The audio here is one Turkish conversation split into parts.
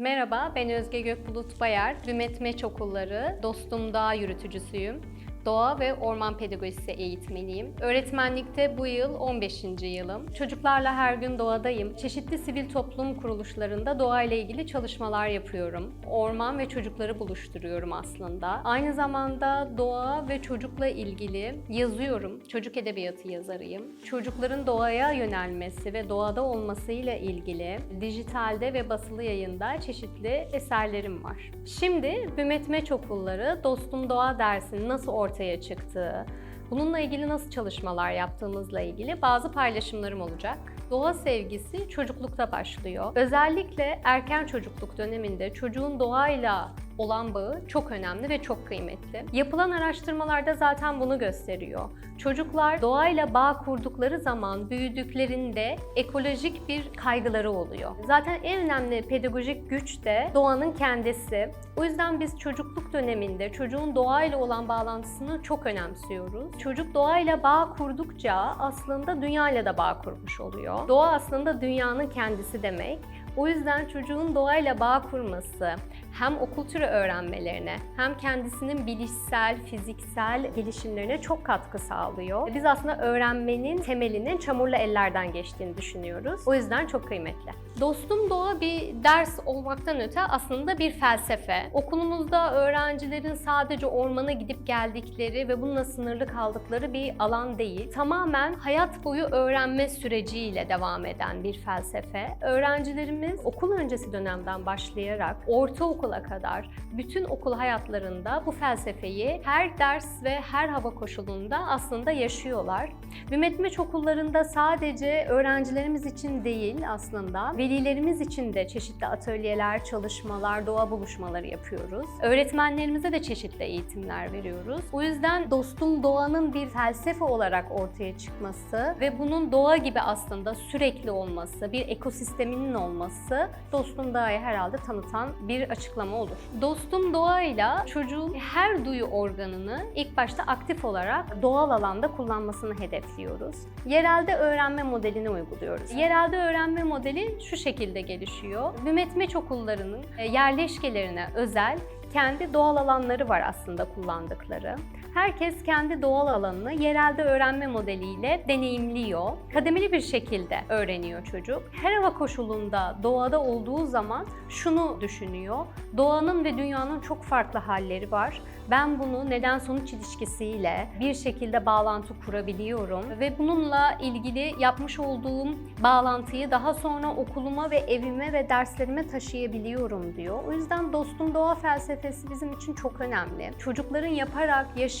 Merhaba, ben Özge Gökbulut Bayar. Rümet Meç Okulları, Dostum Dağ yürütücüsüyüm. Doğa ve orman pedagojisi eğitmeniyim. Öğretmenlikte bu yıl 15. yılım. Çocuklarla her gün doğadayım. Çeşitli sivil toplum kuruluşlarında doğayla ilgili çalışmalar yapıyorum. Orman ve çocukları buluşturuyorum aslında. Aynı zamanda doğa ve çocukla ilgili yazıyorum. Çocuk edebiyatı yazarıyım. Çocukların doğaya yönelmesi ve doğada olmasıyla ilgili dijitalde ve basılı yayında çeşitli eserlerim var. Şimdi Bümet Meç Okulları Dostum Doğa dersinin nasıl ortaya çıktığı, bununla ilgili nasıl çalışmalar yaptığımızla ilgili bazı paylaşımlarım olacak. Doğa sevgisi çocuklukta başlıyor. Özellikle erken çocukluk döneminde çocuğun doğayla olan bağı çok önemli ve çok kıymetli. Yapılan araştırmalarda zaten bunu gösteriyor. Çocuklar doğayla bağ kurdukları zaman büyüdüklerinde ekolojik bir kaygıları oluyor. Zaten en önemli pedagojik güç de doğanın kendisi. O yüzden biz çocukluk döneminde çocuğun doğayla olan bağlantısını çok önemsiyoruz. Çocuk doğayla bağ kurdukça aslında dünyayla da bağ kurmuş oluyor. Doğa aslında dünyanın kendisi demek. O yüzden çocuğun doğayla bağ kurması hem okul türü öğrenmelerine hem kendisinin bilişsel, fiziksel gelişimlerine çok katkı sağlıyor. Biz aslında öğrenmenin temelinin çamurlu ellerden geçtiğini düşünüyoruz. O yüzden çok kıymetli. Dostum Doğa bir ders olmaktan öte aslında bir felsefe. Okulumuzda öğrencilerin sadece ormana gidip geldikleri ve bununla sınırlı kaldıkları bir alan değil. Tamamen hayat boyu öğrenme süreciyle devam eden bir felsefe. Öğrencilerimiz okul öncesi dönemden başlayarak ortaokula kadar bütün okul hayatlarında bu felsefeyi her ders ve her hava koşulunda aslında yaşıyorlar. Ümmet Meç okullarında sadece öğrencilerimiz için değil aslında velilerimiz için de çeşitli atölyeler, çalışmalar, doğa buluşmaları yapıyoruz. Öğretmenlerimize de çeşitli eğitimler veriyoruz. O yüzden dostum doğanın bir felsefe olarak ortaya çıkması ve bunun doğa gibi aslında sürekli olması, bir ekosisteminin olması dostum doğayı herhalde tanıtan bir açıklama olur. Dostum doğayla çocuğun her duyu organını ilk başta aktif olarak doğal alanda kullanmasını hedefliyoruz. Yerelde öğrenme modelini uyguluyoruz. Yerelde öğrenme modeli şu şekilde gelişiyor. Ümmet Meç okullarının e, yerleşkelerine özel kendi doğal alanları var aslında kullandıkları. Herkes kendi doğal alanını yerelde öğrenme modeliyle deneyimliyor. Kademeli bir şekilde öğreniyor çocuk. Her hava koşulunda doğada olduğu zaman şunu düşünüyor. Doğanın ve dünyanın çok farklı halleri var. Ben bunu neden sonuç ilişkisiyle bir şekilde bağlantı kurabiliyorum ve bununla ilgili yapmış olduğum bağlantıyı daha sonra okuluma ve evime ve derslerime taşıyabiliyorum diyor. O yüzden dostum doğa felsefesi bizim için çok önemli. Çocukların yaparak, yaşayarak,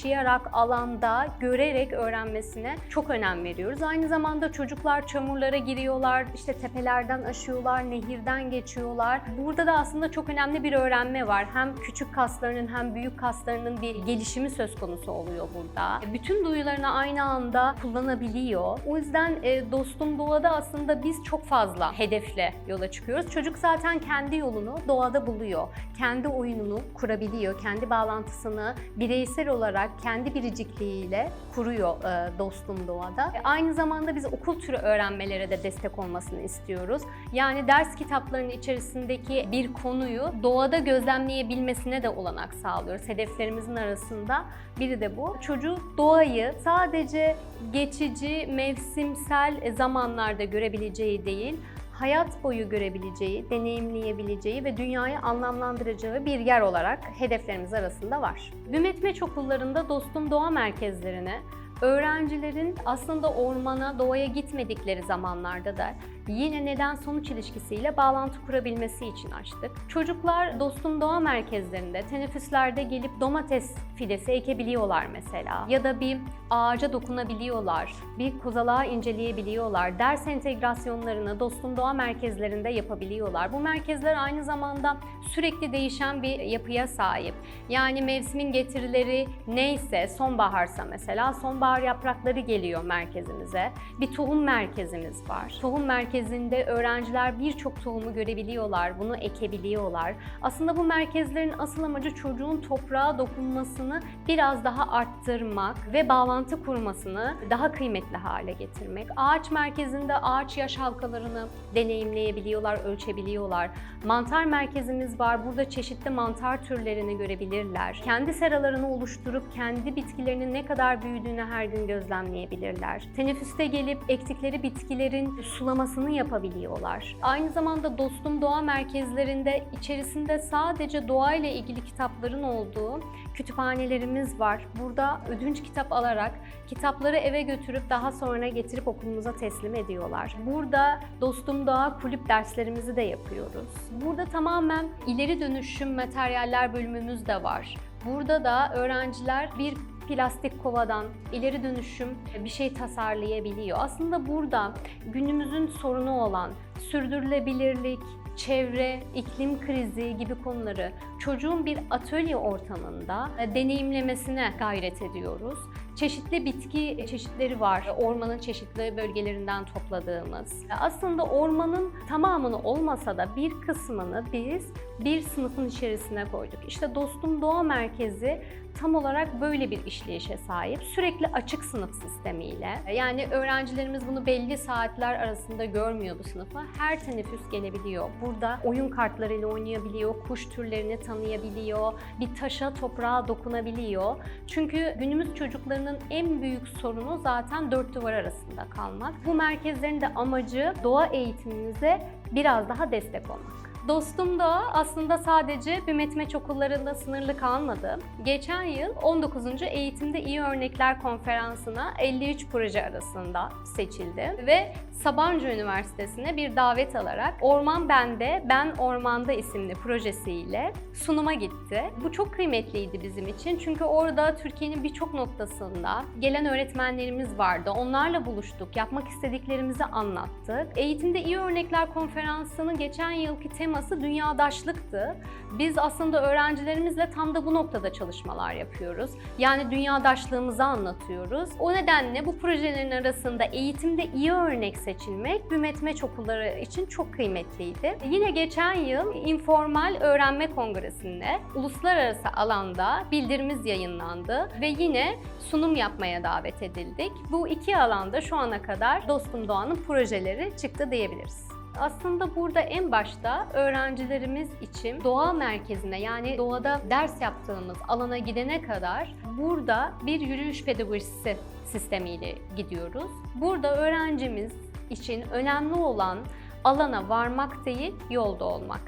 alanda, görerek öğrenmesine çok önem veriyoruz. Aynı zamanda çocuklar çamurlara giriyorlar, işte tepelerden aşıyorlar, nehirden geçiyorlar. Burada da aslında çok önemli bir öğrenme var. Hem küçük kaslarının hem büyük kaslarının bir gelişimi söz konusu oluyor burada. Bütün duyularını aynı anda kullanabiliyor. O yüzden e, dostum doğada aslında biz çok fazla hedefle yola çıkıyoruz. Çocuk zaten kendi yolunu doğada buluyor. Kendi oyununu kurabiliyor. Kendi bağlantısını bireysel olarak kendi biricikliğiyle kuruyor e, dostum doğada. E, aynı zamanda biz okul türü öğrenmelere de destek olmasını istiyoruz. Yani ders kitaplarının içerisindeki bir konuyu doğada gözlemleyebilmesine de olanak sağlıyoruz. Hedeflerimizin arasında biri de bu. Çocuk doğayı sadece geçici, mevsimsel zamanlarda görebileceği değil, hayat boyu görebileceği, deneyimleyebileceği ve dünyayı anlamlandıracağı bir yer olarak hedeflerimiz arasında var. Ümmet Meç okullarında Dostum Doğa Merkezlerine öğrencilerin aslında ormana, doğaya gitmedikleri zamanlarda da yine neden sonuç ilişkisiyle bağlantı kurabilmesi için açtık. Çocuklar Dostum Doğa Merkezlerinde teneffüslerde gelip domates fidesi ekebiliyorlar mesela ya da bir ağaca dokunabiliyorlar, bir kozalağı inceleyebiliyorlar, ders entegrasyonlarını Dostum Doğa Merkezlerinde yapabiliyorlar. Bu merkezler aynı zamanda sürekli değişen bir yapıya sahip. Yani mevsimin getirileri neyse, sonbaharsa mesela sonbahar yaprakları geliyor merkezimize. Bir tohum merkezimiz var. Tohum merkezi merkezinde öğrenciler birçok tohumu görebiliyorlar, bunu ekebiliyorlar. Aslında bu merkezlerin asıl amacı çocuğun toprağa dokunmasını biraz daha arttırmak ve bağlantı kurmasını daha kıymetli hale getirmek. Ağaç merkezinde ağaç yaş halkalarını deneyimleyebiliyorlar, ölçebiliyorlar. Mantar merkezimiz var. Burada çeşitli mantar türlerini görebilirler. Kendi seralarını oluşturup kendi bitkilerinin ne kadar büyüdüğünü her gün gözlemleyebilirler. Teneffüste gelip ektikleri bitkilerin sulamasını yapabiliyorlar. Aynı zamanda Dostum Doğa merkezlerinde içerisinde sadece doğayla ilgili kitapların olduğu kütüphanelerimiz var. Burada ödünç kitap alarak kitapları eve götürüp daha sonra getirip okulumuza teslim ediyorlar. Burada Dostum Doğa kulüp derslerimizi de yapıyoruz. Burada tamamen ileri dönüşüm materyaller bölümümüz de var. Burada da öğrenciler bir plastik kovadan ileri dönüşüm bir şey tasarlayabiliyor. Aslında burada günümüzün sorunu olan sürdürülebilirlik, çevre, iklim krizi gibi konuları çocuğun bir atölye ortamında e, deneyimlemesine gayret ediyoruz. Çeşitli bitki çeşitleri var. Ormanın çeşitli bölgelerinden topladığımız. Aslında ormanın tamamını olmasa da bir kısmını biz bir sınıfın içerisine koyduk. İşte Dostum Doğa Merkezi tam olarak böyle bir işleyişe sahip. Sürekli açık sınıf sistemiyle. Yani öğrencilerimiz bunu belli saatler arasında görmüyor bu sınıfa. Her teneffüs gelebiliyor. Burada oyun kartlarıyla oynayabiliyor, kuş türlerini tanıyabiliyor, bir taşa, toprağa dokunabiliyor. Çünkü günümüz çocuklarının en büyük sorunu zaten dört duvar arasında kalmak. Bu merkezlerin de amacı doğa eğitimimize biraz daha destek olmak. Dostum da aslında sadece Bümetmeç okullarında sınırlı kalmadı. Geçen yıl 19. Eğitimde İyi Örnekler Konferansı'na 53 proje arasında seçildi ve Sabancı Üniversitesi'ne bir davet alarak Orman Bende, Ben Ormanda isimli projesiyle sunuma gitti. Bu çok kıymetliydi bizim için çünkü orada Türkiye'nin birçok noktasında gelen öğretmenlerimiz vardı. Onlarla buluştuk, yapmak istediklerimizi anlattık. Eğitimde İyi Örnekler Konferansı'nın geçen yılki teması dünyadaşlıktı. Biz aslında öğrencilerimizle tam da bu noktada çalışmalar yapıyoruz. Yani dünyadaşlığımızı anlatıyoruz. O nedenle bu projelerin arasında eğitimde iyi örnek seçilmek Bümetmeç okulları için çok kıymetliydi. Yine geçen yıl informal öğrenme kongresinde uluslararası alanda bildirimiz yayınlandı ve yine sunum yapmaya davet edildik. Bu iki alanda şu ana kadar Dostum Doğan'ın projeleri çıktı diyebiliriz. Aslında burada en başta öğrencilerimiz için doğa merkezine yani doğada ders yaptığımız alana gidene kadar burada bir yürüyüş pedagojisi sistemiyle gidiyoruz. Burada öğrencimiz için önemli olan alana varmak değil, yolda olmak.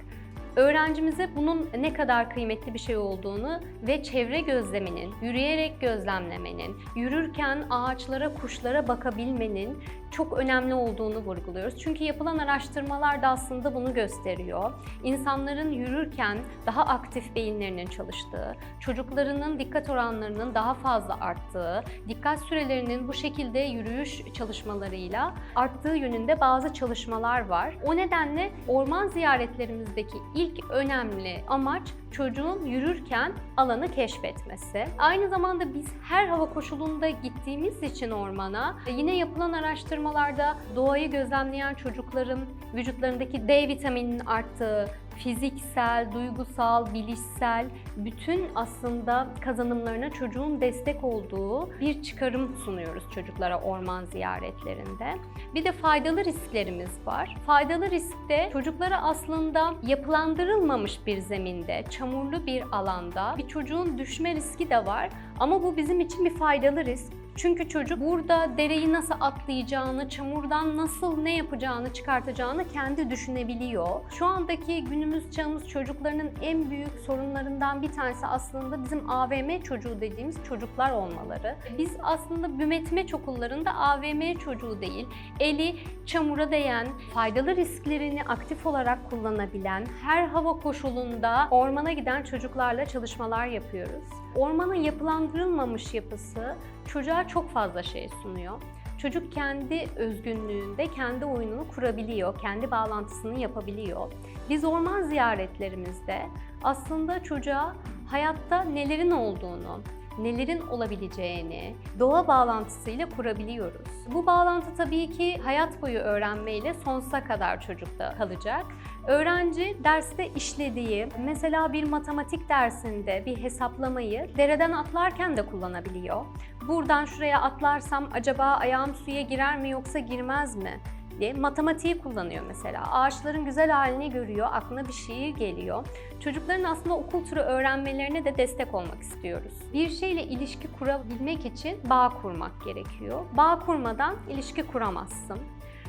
Öğrencimize bunun ne kadar kıymetli bir şey olduğunu ve çevre gözleminin, yürüyerek gözlemlemenin, yürürken ağaçlara, kuşlara bakabilmenin çok önemli olduğunu vurguluyoruz. Çünkü yapılan araştırmalar da aslında bunu gösteriyor. İnsanların yürürken daha aktif beyinlerinin çalıştığı, çocuklarının dikkat oranlarının daha fazla arttığı, dikkat sürelerinin bu şekilde yürüyüş çalışmalarıyla arttığı yönünde bazı çalışmalar var. O nedenle orman ziyaretlerimizdeki ilk önemli amaç çocuğun yürürken alanı keşfetmesi. Aynı zamanda biz her hava koşulunda gittiğimiz için ormana yine yapılan araştırmalarda doğayı gözlemleyen çocukların vücutlarındaki D vitamininin arttığı, fiziksel, duygusal, bilişsel bütün aslında kazanımlarına çocuğun destek olduğu bir çıkarım sunuyoruz çocuklara orman ziyaretlerinde. Bir de faydalı risklerimiz var. Faydalı riskte çocuklara aslında yapılandırılmamış bir zeminde, çamurlu bir alanda bir çocuğun düşme riski de var ama bu bizim için bir faydalı risk. Çünkü çocuk burada dereyi nasıl atlayacağını, çamurdan nasıl ne yapacağını, çıkartacağını kendi düşünebiliyor. Şu andaki günümüz çağımız çocuklarının en büyük sorunlarından bir tanesi aslında bizim AVM çocuğu dediğimiz çocuklar olmaları. Biz aslında bümetmeç okullarında AVM çocuğu değil, eli çamura değen, faydalı risklerini aktif olarak kullanabilen, her hava koşulunda ormana giden çocuklarla çalışmalar yapıyoruz. Ormanın yapılandırılmamış yapısı çocuğa çok fazla şey sunuyor. Çocuk kendi özgünlüğünde kendi oyununu kurabiliyor, kendi bağlantısını yapabiliyor. Biz orman ziyaretlerimizde aslında çocuğa hayatta nelerin olduğunu, nelerin olabileceğini doğa bağlantısıyla kurabiliyoruz. Bu bağlantı tabii ki hayat boyu öğrenmeyle sonsuza kadar çocukta kalacak. Öğrenci derste işlediği, mesela bir matematik dersinde bir hesaplamayı dereden atlarken de kullanabiliyor. Buradan şuraya atlarsam acaba ayağım suya girer mi yoksa girmez mi? Diye matematiği kullanıyor mesela. Ağaçların güzel halini görüyor, aklına bir şiir geliyor. Çocukların aslında okul türü öğrenmelerine de destek olmak istiyoruz. Bir şeyle ilişki kurabilmek için bağ kurmak gerekiyor. Bağ kurmadan ilişki kuramazsın.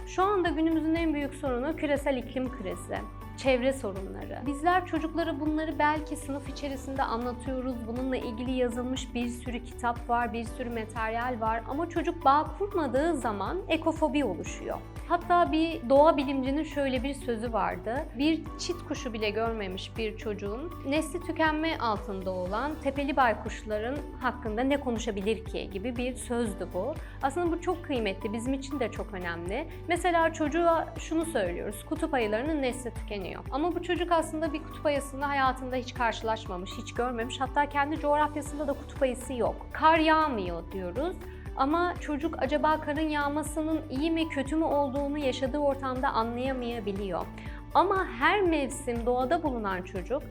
Şu anda günümüzün en büyük sorunu küresel iklim krizi çevre sorunları. Bizler çocuklara bunları belki sınıf içerisinde anlatıyoruz. Bununla ilgili yazılmış bir sürü kitap var, bir sürü materyal var ama çocuk bağ kurmadığı zaman ekofobi oluşuyor. Hatta bir doğa bilimcinin şöyle bir sözü vardı. Bir çit kuşu bile görmemiş bir çocuğun nesli tükenme altında olan tepeli baykuşların hakkında ne konuşabilir ki gibi bir sözdü bu. Aslında bu çok kıymetli, bizim için de çok önemli. Mesela çocuğa şunu söylüyoruz, kutup ayılarının nesli tükeniyor. Ama bu çocuk aslında bir kutup ayısını hayatında hiç karşılaşmamış, hiç görmemiş. Hatta kendi coğrafyasında da kutup ayısı yok. Kar yağmıyor diyoruz. Ama çocuk acaba karın yağmasının iyi mi kötü mü olduğunu yaşadığı ortamda anlayamayabiliyor. Ama her mevsim doğada bulunan çocuk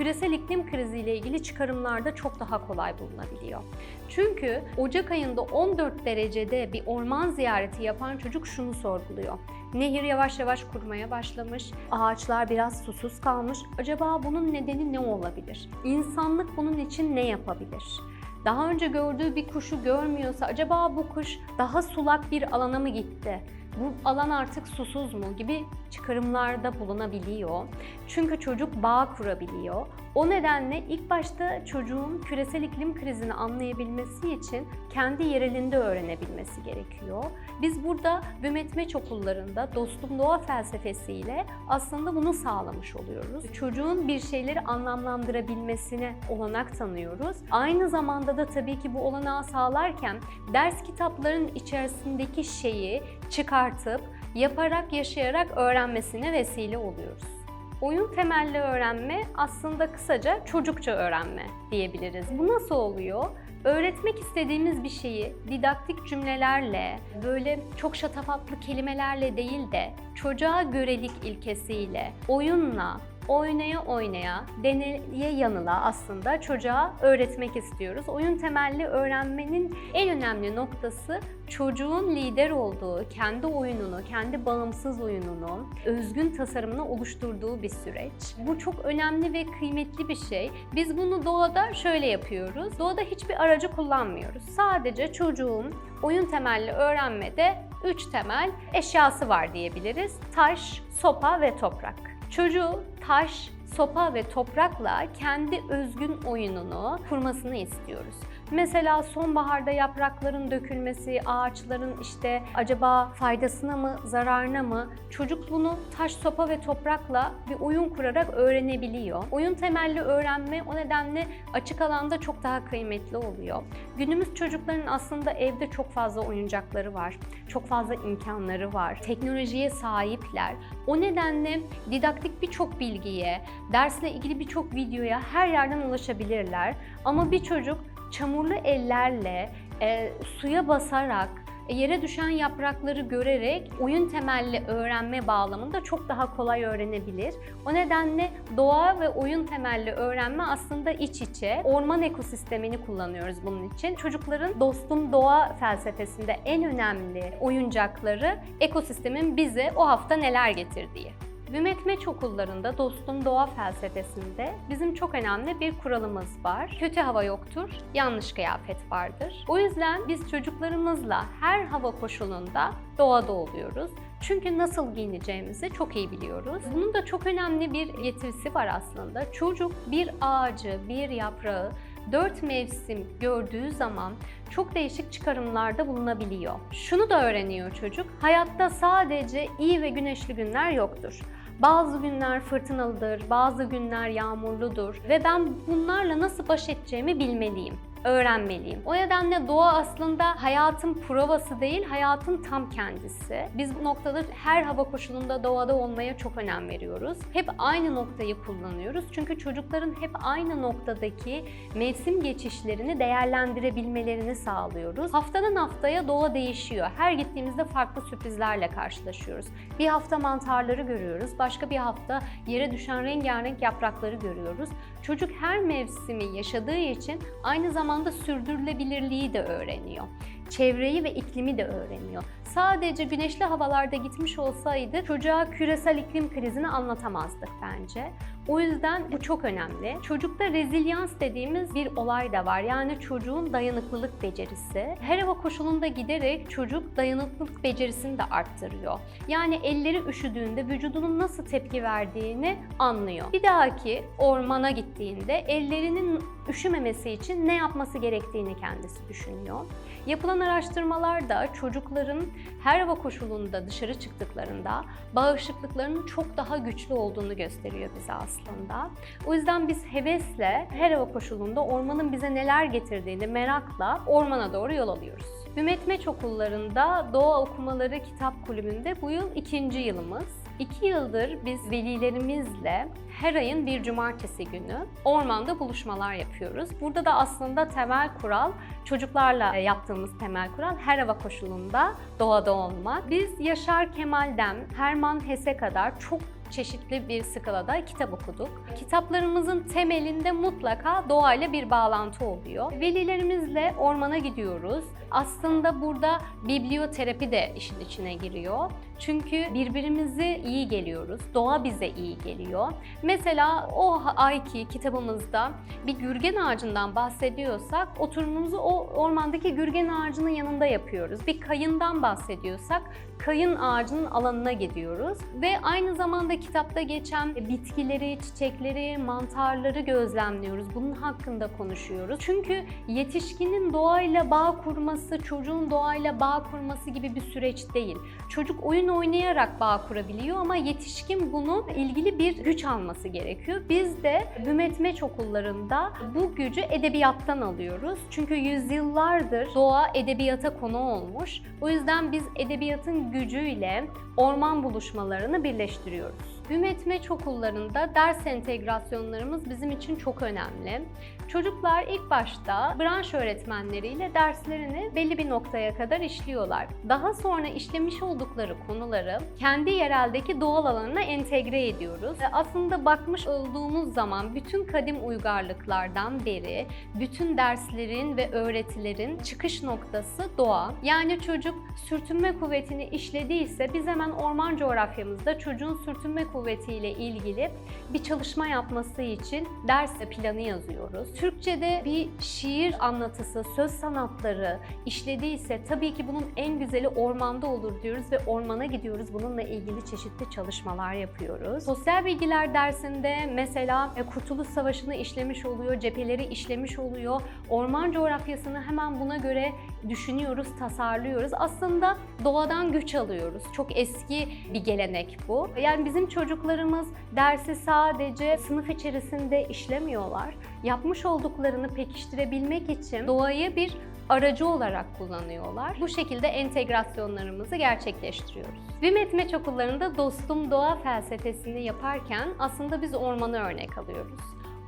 küresel iklim kriziyle ilgili çıkarımlarda çok daha kolay bulunabiliyor. Çünkü Ocak ayında 14 derecede bir orman ziyareti yapan çocuk şunu sorguluyor. Nehir yavaş yavaş kurumaya başlamış, ağaçlar biraz susuz kalmış. Acaba bunun nedeni ne olabilir? İnsanlık bunun için ne yapabilir? Daha önce gördüğü bir kuşu görmüyorsa acaba bu kuş daha sulak bir alana mı gitti? Bu alan artık susuz mu gibi çıkarımlarda bulunabiliyor. Çünkü çocuk bağ kurabiliyor. O nedenle ilk başta çocuğun küresel iklim krizini anlayabilmesi için kendi yerelinde öğrenebilmesi gerekiyor. Biz burada Bümetmeç okullarında dostum doğa felsefesiyle aslında bunu sağlamış oluyoruz. Çocuğun bir şeyleri anlamlandırabilmesine olanak tanıyoruz. Aynı zamanda da tabii ki bu olanağı sağlarken ders kitaplarının içerisindeki şeyi çıkartıp yaparak, yaşayarak öğrenmesine vesile oluyoruz. Oyun temelli öğrenme aslında kısaca çocukça öğrenme diyebiliriz. Bu nasıl oluyor? Öğretmek istediğimiz bir şeyi didaktik cümlelerle, böyle çok şatafatlı kelimelerle değil de çocuğa görelik ilkesiyle, oyunla, oynaya oynaya, deneye yanıla aslında çocuğa öğretmek istiyoruz. Oyun temelli öğrenmenin en önemli noktası çocuğun lider olduğu, kendi oyununu, kendi bağımsız oyununu, özgün tasarımını oluşturduğu bir süreç. Bu çok önemli ve kıymetli bir şey. Biz bunu doğada şöyle yapıyoruz. Doğada hiçbir aracı kullanmıyoruz. Sadece çocuğun oyun temelli öğrenmede üç temel eşyası var diyebiliriz. Taş, sopa ve toprak. Çocuğu taş, sopa ve toprakla kendi özgün oyununu kurmasını istiyoruz. Mesela sonbaharda yaprakların dökülmesi, ağaçların işte acaba faydasına mı, zararına mı? Çocuk bunu taş, sopa ve toprakla bir oyun kurarak öğrenebiliyor. Oyun temelli öğrenme o nedenle açık alanda çok daha kıymetli oluyor. Günümüz çocukların aslında evde çok fazla oyuncakları var. Çok fazla imkanları var. Teknolojiye sahipler. O nedenle didaktik birçok bilgiye, dersle ilgili birçok videoya her yerden ulaşabilirler. Ama bir çocuk çamurlu ellerle e, suya basarak e, yere düşen yaprakları görerek oyun temelli öğrenme bağlamında çok daha kolay öğrenebilir. O nedenle doğa ve oyun temelli öğrenme aslında iç içe. Orman ekosistemini kullanıyoruz bunun için. Çocukların dostum doğa felsefesinde en önemli oyuncakları ekosistemin bize o hafta neler getirdiği. Bümetmeç okullarında dostum doğa felsefesinde bizim çok önemli bir kuralımız var. Kötü hava yoktur, yanlış kıyafet vardır. O yüzden biz çocuklarımızla her hava koşulunda doğada oluyoruz. Çünkü nasıl giyineceğimizi çok iyi biliyoruz. Bunun da çok önemli bir getirisi var aslında. Çocuk bir ağacı, bir yaprağı dört mevsim gördüğü zaman çok değişik çıkarımlarda bulunabiliyor. Şunu da öğreniyor çocuk, hayatta sadece iyi ve güneşli günler yoktur. Bazı günler fırtınalıdır, bazı günler yağmurludur ve ben bunlarla nasıl baş edeceğimi bilmeliyim. Öğrenmeliyim. O nedenle doğa aslında hayatın provası değil, hayatın tam kendisi. Biz bu noktada her hava koşulunda doğada olmaya çok önem veriyoruz. Hep aynı noktayı kullanıyoruz. Çünkü çocukların hep aynı noktadaki mevsim geçişlerini değerlendirebilmelerini sağlıyoruz. Haftadan haftaya doğa değişiyor. Her gittiğimizde farklı sürprizlerle karşılaşıyoruz. Bir hafta mantarları görüyoruz, başka bir hafta yere düşen rengarenk yaprakları görüyoruz. Çocuk her mevsimi yaşadığı için aynı zamanda sürdürülebilirliği de öğreniyor. Çevreyi ve iklimi de öğreniyor. Sadece güneşli havalarda gitmiş olsaydı çocuğa küresel iklim krizini anlatamazdık bence. O yüzden bu çok önemli. Çocukta rezilyans dediğimiz bir olay da var. Yani çocuğun dayanıklılık becerisi. Her hava koşulunda giderek çocuk dayanıklılık becerisini de arttırıyor. Yani elleri üşüdüğünde vücudunun nasıl tepki verdiğini anlıyor. Bir dahaki ormana gittiğinde ellerinin üşümemesi için ne yapması gerektiğini kendisi düşünüyor. Yapılan araştırmalarda çocukların her hava koşulunda dışarı çıktıklarında bağışıklıklarının çok daha güçlü olduğunu gösteriyor bize aslında. O yüzden biz hevesle her hava koşulunda ormanın bize neler getirdiğini merakla ormana doğru yol alıyoruz. Ümmet Meç okullarında Doğa Okumaları Kitap Kulübü'nde bu yıl ikinci yılımız. İki yıldır biz velilerimizle her ayın bir cumartesi günü ormanda buluşmalar yapıyoruz. Burada da aslında temel kural çocuklarla yaptığımız temel kural her hava koşulunda doğada olmak. Biz Yaşar Kemal'den Herman Hesse kadar çok çeşitli bir skalada kitap okuduk. Kitaplarımızın temelinde mutlaka doğayla bir bağlantı oluyor. Velilerimizle ormana gidiyoruz. Aslında burada biblioterapi de işin içine giriyor. Çünkü birbirimizi iyi geliyoruz. Doğa bize iyi geliyor. Mesela o ayki kitabımızda bir gürgen ağacından bahsediyorsak oturumumuzu o ormandaki gürgen ağacının yanında yapıyoruz. Bir kayından bahsediyorsak kayın ağacının alanına gidiyoruz ve aynı zamanda kitapta geçen bitkileri, çiçekleri, mantarları gözlemliyoruz. Bunun hakkında konuşuyoruz. Çünkü yetişkinin doğayla bağ kurması, çocuğun doğayla bağ kurması gibi bir süreç değil. Çocuk oyun oynayarak bağ kurabiliyor ama yetişkin bunu ilgili bir güç alması gerekiyor. Biz de Hümet Meç okullarında bu gücü edebiyattan alıyoruz. Çünkü yüzyıllardır doğa edebiyata konu olmuş. O yüzden biz edebiyatın gücüyle orman buluşmalarını birleştiriyoruz. Hümet Meç okullarında ders entegrasyonlarımız bizim için çok önemli. Çocuklar ilk başta branş öğretmenleriyle derslerini belli bir noktaya kadar işliyorlar. Daha sonra işlemiş oldukları konuları kendi yereldeki doğal alanına entegre ediyoruz. Aslında bakmış olduğumuz zaman bütün kadim uygarlıklardan beri bütün derslerin ve öğretilerin çıkış noktası doğa. Yani çocuk sürtünme kuvvetini işlediyse biz hemen orman coğrafyamızda çocuğun sürtünme kuvvetiyle ilgili bir çalışma yapması için ders planı yazıyoruz. Türkçe'de bir şiir anlatısı, söz sanatları işlediyse tabii ki bunun en güzeli ormanda olur diyoruz ve ormana gidiyoruz. Bununla ilgili çeşitli çalışmalar yapıyoruz. Sosyal bilgiler dersinde mesela e, Kurtuluş Savaşı'nı işlemiş oluyor, cepheleri işlemiş oluyor. Orman coğrafyasını hemen buna göre düşünüyoruz, tasarlıyoruz. Aslında doğadan güç alıyoruz. Çok eski bir gelenek bu. Yani bizim çocuklarımız dersi sadece sınıf içerisinde işlemiyorlar. Yapmış olduklarını pekiştirebilmek için doğayı bir aracı olarak kullanıyorlar. Bu şekilde entegrasyonlarımızı gerçekleştiriyoruz. Vimet Meç okullarında Dostum Doğa felsefesini yaparken aslında biz ormanı örnek alıyoruz.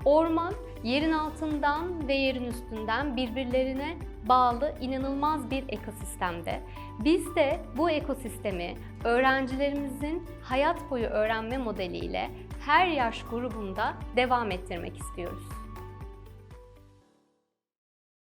Orman yerin altından ve yerin üstünden birbirlerine bağlı inanılmaz bir ekosistemde. Biz de bu ekosistemi öğrencilerimizin hayat boyu öğrenme modeliyle her yaş grubunda devam ettirmek istiyoruz.